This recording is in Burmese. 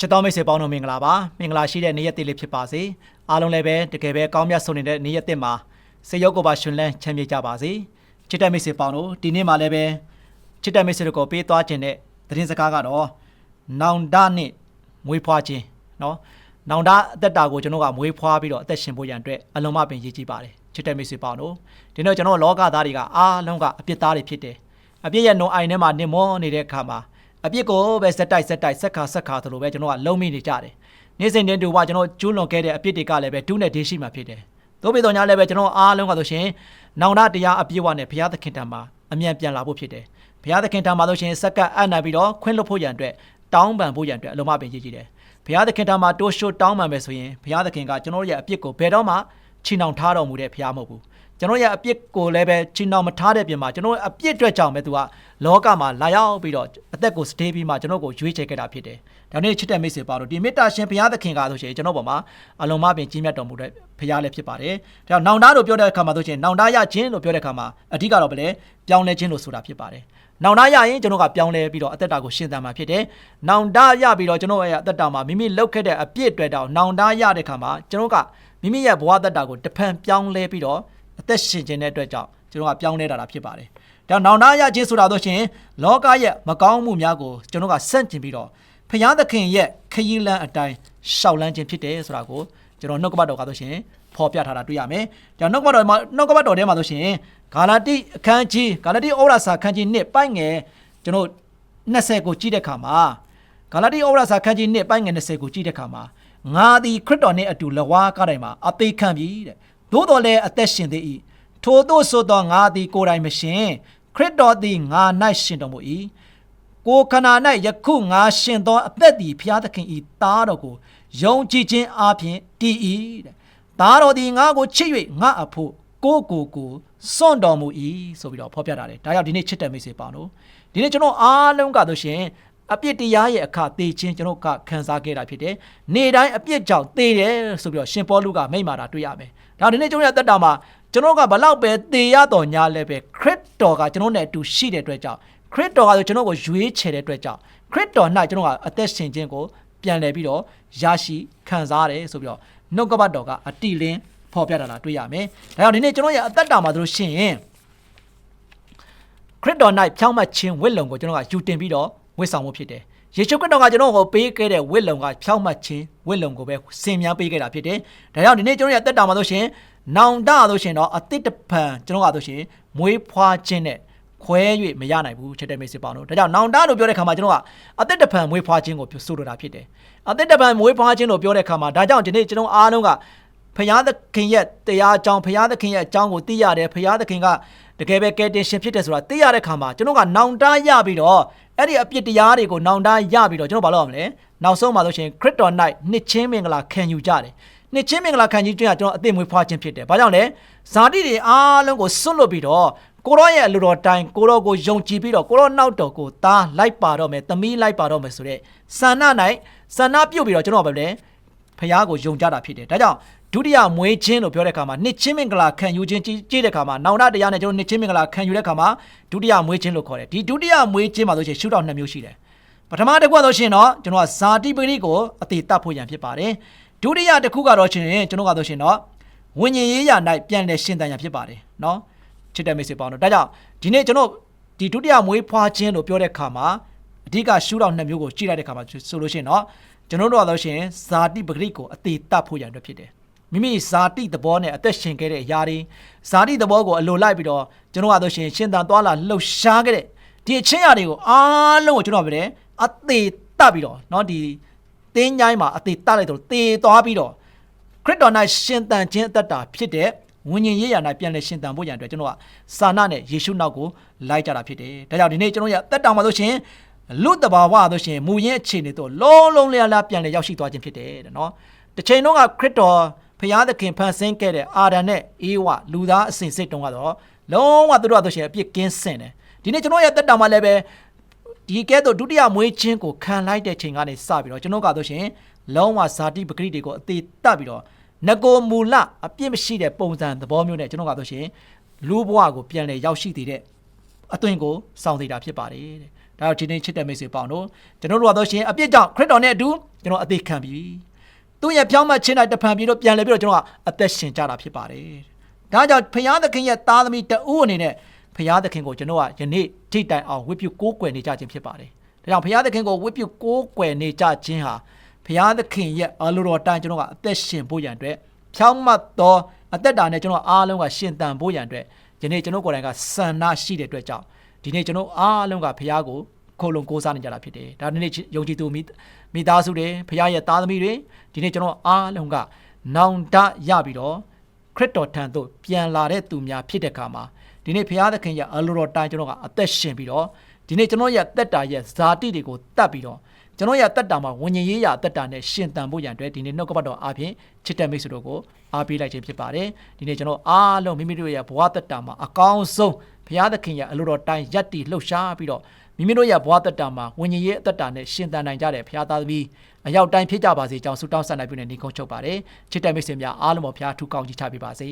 ချစ်တော်မိတ်ဆွေပေါင်းတို့မင်္ဂလာပါမင်္ဂလာရှိတဲ့နေ့ရက်တစ်လေးဖြစ်ပါစေအားလုံးလည်းပဲတကယ်ပဲကောင်းမြတ်ဆုံးနေတဲ့နေ့ရက်တစ်မှာစေရုပ်ကိုပါရှင်လန်းချမ်းမြေ့ကြပါစေချစ်တဲ့မိတ်ဆွေပေါင်းတို့ဒီနေ့မှာလည်းပဲချစ်တဲ့မိတ်ဆွေတို့ကိုပေးသွားခြင်းတဲ့သတင်းစကားကတော့နောင်တနဲ့မွေးဖွားခြင်းเนาะနောင်တအသက်တာကိုကျွန်တော်ကမွေးဖွားပြီးတော့အသက်ရှင်ဖို့ရန်အတွက်အလုံးမပင်ရည်ကြည်ပါတယ်ချစ်တဲ့မိတ်ဆွေပေါင်းတို့ဒီနေ့ကျွန်တော်လောကသားတွေကအားလုံးကအပြစ်သားတွေဖြစ်တယ်အပြစ်ရဲ့နှုံအိုင်ထဲမှာနေမောနေတဲ့အခါမှာ အပြစ်ကိုပဲစက်တိုက်စက်တိုက်ဆက်ခါဆက်ခါသလိုပဲကျွန်တော်ကလုံးမိနေကြတယ်။နေ့စဉ်တင်တူပါကျွန်တော်ကျူးလွန်ခဲ့တဲ့အပြစ်တွေကလည်းပဲဒုနဲ့ဒေးရှိမှဖြစ်တယ်။သို့ပေသောညာလည်းပဲကျွန်တော်အားလုံးကဆိုရှင်နောင်တတရားအပြည့်အဝနဲ့ဘုရားသခင်တံမှာအမြန်ပြန်လာဖို့ဖြစ်တယ်။ဘုရားသခင်တံမှာဆိုရှင်စက္ကပ်အံ့နာပြီးတော့ခွင့်လွှတ်ဖို့ရန်အတွက်တောင်းပန်ဖို့ရန်အတွက်အလုံးမပင်ရည်ကြည်တယ်။ဘုရားသခင်တံမှာတိုးရှိုးတောင်းပန်မယ်ဆိုရင်ဘုရားသခင်ကကျွန်တော်ရဲ့အပြစ်ကိုဘယ်တော့မှ ချီနှောင်ထားတော်မူတဲ့ဘုရားမဟုတ်ဘူး။ကျွန်တော်ရဲ့အပြစ်ကိုလည်းပဲချီနှောင်မထားတဲ့ပြင်မှာကျွန်တော်အပြစ်အတွက်ကြောင့်ပဲသူကလောကမှာလာရောက်ပြီးတော့အသက်ကိုစတေးပြီးမှကျွန်တော်ကိုရွေးချယ်ခဲ့တာဖြစ်တယ်။ဒါနဲ့ချစ်တဲ့မိတ်ဆွေပါတော့ဒီမေတ္တာရှင်ဘုရားသခင်ကဆိုရှင်ကျွန်တော်ပေါ်မှာအလုံးမပင်ကြီးမြတ်တော်မူတဲ့ဘုရားလည်းဖြစ်ပါတယ်။ဒါနောင်တလို့ပြောတဲ့အခါမှာဆိုရှင်နောင်တရခြင်းလို့ပြောတဲ့အခါမှာအဓိကတော့ဗလဲပြောင်းလဲခြင်းလို့ဆိုတာဖြစ်ပါတယ်။နောင်တရရင်ကျွန်တော်ကပြောင်းလဲပြီးတော့အသက်တာကိုရှင်းသန်မှာဖြစ်တယ်။နောင်တရပြီးတော့ကျွန်တော်ရဲ့အသက်တာမှာမိမိလုပ်ခဲ့တဲ့အပြစ်တွေတောင်နောင်တရတဲ့အခါမှာကျွန်တော်က မိမိရဲ့ဘဝသက်တာကိုတဖန်ပြောင်းလဲပြီးတော့အသက်ရှင်ခြင်းတဲ့အတွက်ကြောင့်ကျွန်တော်ကပြောင်းလဲတာတာဖြစ်ပါတယ်။ဒါနောင်တရခြင်းဆိုတာတော့ရှင်လောကရဲ့မကောင်းမှုများကိုကျွန်တော်ကဆန့်ကျင်ပြီးတော့ဖျားသခင်ရဲ့ခရီးလမ်းအတိုင်းရှောက်လန်းခြင်းဖြစ်တယ်ဆိုတာကိုကျွန်တော်နှုတ်ကပတ်တော်ကတော့ရှင်ဖော်ပြထားတာတွေ့ရမယ်။ဒါနှုတ်ကပတ်တော်မှာနှုတ်ကပတ်တော်ထဲမှာဆိုရှင်ဂါလာတိအခန်းကြီးဂါလာတိဩရစာအခန်းကြီး1ပိုင်းငယ်ကျွန်တော်20ကိုကြည့်တဲ့အခါမှာဂါလာတိဩရစာအခန်းကြီး1ပိုင်းငယ်20ကိုကြည့်တဲ့အခါမှာ ငါသည်ခရစ်တော်နှင့်အတူလဝါကားတိုင်းမှာအသေးခံပြီတဲ့။သို့တော်လည်းအသက်ရှင်သေး၏။ထို့သို့ဆိုသောငါသည်ကိုယ်တိုင်မရှင်ခရစ်တော်သည်ငါ၌ရှင်တော်မူ၏။ကိုယ်ခန္ဓာ၌ယခုငါရှင်သောအသက်သည်ဘုရားသခင်၏သားတော်ကိုယုံကြည်ခြင်းအပြင်တည်၏တဲ့။သားတော်သည်ငါကိုချစ်၍ငါအဖို့ကိုယ်ကိုယ်ကိုစွန့်တော်မူ၏ဆိုပြီးတော့ဖော်ပြထားတယ်။ဒါကြောင့်ဒီနေ့ချစ်တဲ့မိတ်ဆွေပေါင်းတို့ဒီနေ့ကျွန်တော်အားလုံးကဆိုရှင် အပြစ်တရားရဲ့အခသေခြင်းကျွန်တော်ကခံစားခဲ့တာဖြစ်တယ်။နေ့တိုင်းအပြစ်ကြောင့်သေတယ်ဆိုပြီးတော့ရှင်ပေါလုကမိန့်မာတာတွေ့ရမယ်။ဒါဒီနေ့ကျွန်တော်ရဲ့တက်တာမှာကျွန်တော်ကဘလောက်ပဲသေရတော်ညာလဲပဲခရစ်တော်ကကျွန်တော်နဲ့အတူရှိတဲ့အတွက်ကြောင့်ခရစ်တော်ကဆိုကျွန်တော်ကိုရွေးချယ်တဲ့အတွက်ကြောင့်ခရစ်တော်၌ကျွန်တော်ကအသက်ရှင်ခြင်းကိုပြန်လည်ပြီးတော့ရရှိခံစားရတယ်ဆိုပြီးတော့နှုတ်ကပတ်တော်ကအတိလင်းဖော်ပြတာလာတွေ့ရမယ်။ဒါကြောင့်ဒီနေ့ကျွန်တော်ရဲ့အသက်တာမှာတို့ရှင်ရင်ခရစ်တော်၌ဖြောင်းမှတ်ခြင်းဝိလုံကိုကျွန်တော်ကယူတင်ပြီးတော့ ဝတ်ဆောင်မှုဖြစ်တယ်။ယေရှုခရစ်တော်ကကျွန်တော်ကိုပေးခဲ့တဲ့ဝိလုံကဖြောင်းမှတ်ခြင်းဝိလုံကိုပဲစင်မြန်းပေးခဲ့တာဖြစ်တယ်။ဒါကြောင့်ဒီနေ့ကျွန်တော်ရဲ့အသက်တာမှာတို့ရှင်နောင်တတို့ရှင်တော့အတိတ်တပံကျွန်တော်ကတို့ရှင်မွေးဖွားခြင်းနဲ့ခွဲ၍မရနိုင်ဘူးချက်တဲ့မိတ်ဆွေပေါင်းတို့ဒါကြောင့်နောင်တလို့ပြောတဲ့ခါမှာကျွန်တော်ကအသက်တပံမွေးဖွားခြင်းကိုဆိုလိုတာဖြစ်တယ်။အသက်တပံမွေးဖွားခြင်းလို့ပြောတဲ့ခါမှာဒါကြောင့်ဒီနေ့ကျွန်တော်အားလုံးကဖယားသခင်ရဲ့တရားအကြောင်းဖယားသခင်ရဲ့အကြောင်းကိုသိရတယ်ဖယားသခင်ကတကယ်ပဲကယ်တင်ရှင်ဖြစ်တယ်ဆိုတာသိရတဲ့ခါမှာကျွန်တော်ကနောင်တရပြီးတော့ အဲ့ဒီအပြစ်တရားတွေကိုနောင်တရပြီးတော့ကျွန်တော်ဘာလုပ်ရမလဲနောက်ဆုံးမှာဆိုရှင်ခရစ်တော်၌နှစ်ချင်းမင်္ဂလာခံယူကြတယ်နှစ်ချင်းမင်္ဂလာခံယူခြင်းကကျွန်တော်အသက်မွေးဖွားခြင်းဖြစ်တယ်ဘာကြောင့်လဲဇာတိတွေအားလုံးကိုစွန့်လွတ်ပြီးတော့ကိုရောရဲ့အလိုတော်တိုင်းကိုရောကိုယုံကြည်ပြီးတော့ကိုရောနောက်တော်ကိုသားလိုက်ပါတော့မယ်သမီးလိုက်ပါတော့မယ်ဆိုတဲ့ဆန္ဒ၌ဆန္ဒပြုတ်ပြီးတော့ကျွန်တော်ဘာလဲဖះကိုယုံကြတာဖြစ်တယ်ဒါကြောင့် ဒုတိယမွေးခြင်းလို့ပြောတဲ့အခါမှာနှစ်ချင်းမင်္ဂလာခံယူခြင်းကြည့်တဲ့အခါမှာနောင်တတရားနဲ့ကျွန်တော်နှစ်ချင်းမင်္ဂလာခံယူတဲ့အခါမှာဒုတိယမွေးခြင်းလို့ခေါ်တယ်ဒီဒုတိယမွေးခြင်းမှာဆိုရှင်ရှုထောင့်နှစ်မျိုးရှိတယ်ပထမတစ်ခုကတော့ရှင်တော့ကျွန်တော်ကဇာတိပရိကိုအတိတတ်ဖို့ရန်ဖြစ်ပါတယ်ဒုတိယတစ်ခုကတော့ရှင်ကျွန်တော်ကတော့ရှင်တော့ဝိညာဉ်ရေးရာ၌ပြန်လည်ရှင်သန်ရန်ဖြစ်ပါတယ်နော်ချစ်တဲ့မိတ်ဆွေပေါင်းတို့ဒါကြောင့်ဒီနေ့ကျွန်တော်ဒီဒုတိယမွေးဖွားခြင်းလို့ပြောတဲ့အခါမှာအဓိကရှုထောင့်နှစ်မျိုးကိုကြည့်လိုက်တဲ့အခါမှာဆိုလို့ရှင်တော့ကျွန်တော်တို့ကတော့ရှင်ဇာတိပရိကိုအတိတတ်ဖို့ရန်အတွက်ဖြစ်တယ် မိမိဇာတိသဘောနဲ့အသက်ရှင်ခဲ့တဲ့အရာတွေဇာတိသဘောကိုအလိုလိုက်ပြီးတော့ကျွန်တော်ကတော့ရှင်ရှင်သန်သွားလာလှုပ်ရှားခဲ့တဲ့ဒီအချင်းအရာတွေကိုအားလုံးကိုကျွန်တော်ပြောတယ်အသေးတက်ပြီးတော့เนาะဒီတင်းញိုင်းမှာအသေးတက်လိုက်တော့သေသွားပြီးတော့ခရစ်တော်၌ရှင်သန်ခြင်းအသက်တာဖြစ်တဲ့ဝိညာဉ်ရေးရာ၌ပြန်လည်ရှင်သန်ဖို့ရန်အတွက်ကျွန်တော်ကစာနာနဲ့ယေရှုနောက်ကိုလိုက်ကြတာဖြစ်တယ်ဒါကြောင့်ဒီနေ့ကျွန်တော်ရအသက်တာမှာဆိုရှင်လူတဘာဝဆိုရှင်မူရင်းအခြေအနေတော့လုံးလုံးလျားလျားပြန်လည်ရောက်ရှိသွားခြင်းဖြစ်တယ်တဲ့เนาะတစ်ချိန်လုံးကခရစ်တော် ဖျားသခင်ဖန်ဆင်းခဲ့တဲ့အာဒံနဲ့အေဝလူသားအစဉ်စစ်တုံးကတော့လုံးဝသူတို့ကဆိုရှင်အပြစ်ကင်းစင်တယ်ဒီနေ့ကျွန်တော်ရဲ့တက်တာမှာလည်းပဲဒီကဲတော့ဒုတိယမွေးခြင်းကိုခံလိုက်တဲ့ချိန်ကနေစပြီးတော့ကျွန်တော်ကဆိုရှင်လုံးဝဇာတိပဂရိတွေကိုအသေးတက်ပြီးတော့ငကိုမူလအပြစ်မရှိတဲ့ပုံစံသဘောမျိုးနဲ့ကျွန်တော်ကဆိုရှင်လူဘဝကိုပြန်လဲရောက်ရှိတည်တဲ့အသွင်ကိုစောင့်နေတာဖြစ်ပါတယ်တဲ့ဒါတော့ဒီနေ့ချစ်တဲ့မိတ်ဆွေပေါင်းတို့ကျွန်တော်တို့ကတော့ရှင်အပြစ်ကြောင့်ခရစ်တော်နဲ့အတူကျွန်တော်အသေးခံပြီ သူ့ရဲ့ဖြောင်းမှချင်းတိုင်းတဖန်ပြီးတော့ပြန်လဲပြီးတော့ကျွန်တော်ကအသက်ရှင်ကြတာဖြစ်ပါတယ်ဒါကြောင့်ဖရာသခင်ရဲ့သားသမီးတဦးအနေနဲ့ဖရာသခင်ကိုကျွန်တော်ကယနေ့ထိတိုင်အောင်ဝိပုကိုးကွယ်နေကြခြင်းဖြစ်ပါတယ်ဒါကြောင့်ဖရာသခင်ကိုဝိပုကိုးကွယ်နေကြခြင်းဟာဖရာသခင်ရဲ့အလိုတော်တိုင်းကျွန်တော်ကအသက်ရှင်ဖို့ရန်အတွက်ဖြောင်းမှတ်သောအသက်တာနဲ့ကျွန်တော်အားလုံးကရှင်သန်ဖို့ရန်အတွက်ယနေ့ကျွန်တော်ကိုယ်တိုင်ကစံနာရှိတဲ့အတွက်ကြောင့်ဒီနေ့ကျွန်တော်အားလုံးကဖရာကို ခိုလုံကိုးစားနေကြတာဖြစ်တယ်ဒါနေ့နေ့ယုံကြည်သူမိမိသားစုတွေဖခင်ရဲ့သားသမီးတွေဒီနေ့ကျွန်တော်အားလုံးကနောင်တရပြီးတော့ခရစ်တော်ထံသို့ပြန်လာတဲ့သူများဖြစ်တဲ့အခါမှာဒီနေ့ဖခင်သခင်ရဲ့အလိုတော်တိုင်းကျွန်တော်ကအသက်ရှင်ပြီးတော့ဒီနေ့ကျွန်တော်ရဲ့တက်တာရဲ့ဇာတိတွေကိုတတ်ပြီးတော့ကျွန်တော်ရဲ့တက်တာမှာဝิญဉ်ရေးရာတက်တာနဲ့ရှင်တန်ဖို့ရန်အတွက်ဒီနေ့နှုတ်ကပတ်တော်အားဖြင့်ချစ်တဲ့မိတ်ဆွေတို့ကိုအားပေးလိုက်ခြင်းဖြစ်ပါတယ်ဒီနေ့ကျွန်တော်အားလုံးမိမိတို့ရဲ့ဘဝတက်တာမှာအကောင်းဆုံးဘုရားသခင်ရဲ့အလိုတော်တိုင်းယက်တီလှုပ်ရှားပြီးတော့ မိမိတို့ရဲ့ဘဝတက်တာမှာဝิญဉ်ရေးအသက်တာနဲ့ရှင်တန်နိုင်ကြတဲ့ဘုရားသားသမီးအရောက်တိုင်းဖြစ်ကြပါစေကြောင်းဆုတောင်းဆန္ဒပြုနေနေကုန်းချုပ်ပါတယ်ချစ်တဲ့မိတ်ဆွေများအားလုံးပေါ်ဘုရားထူကောင်းကြီးချပေးပါစေ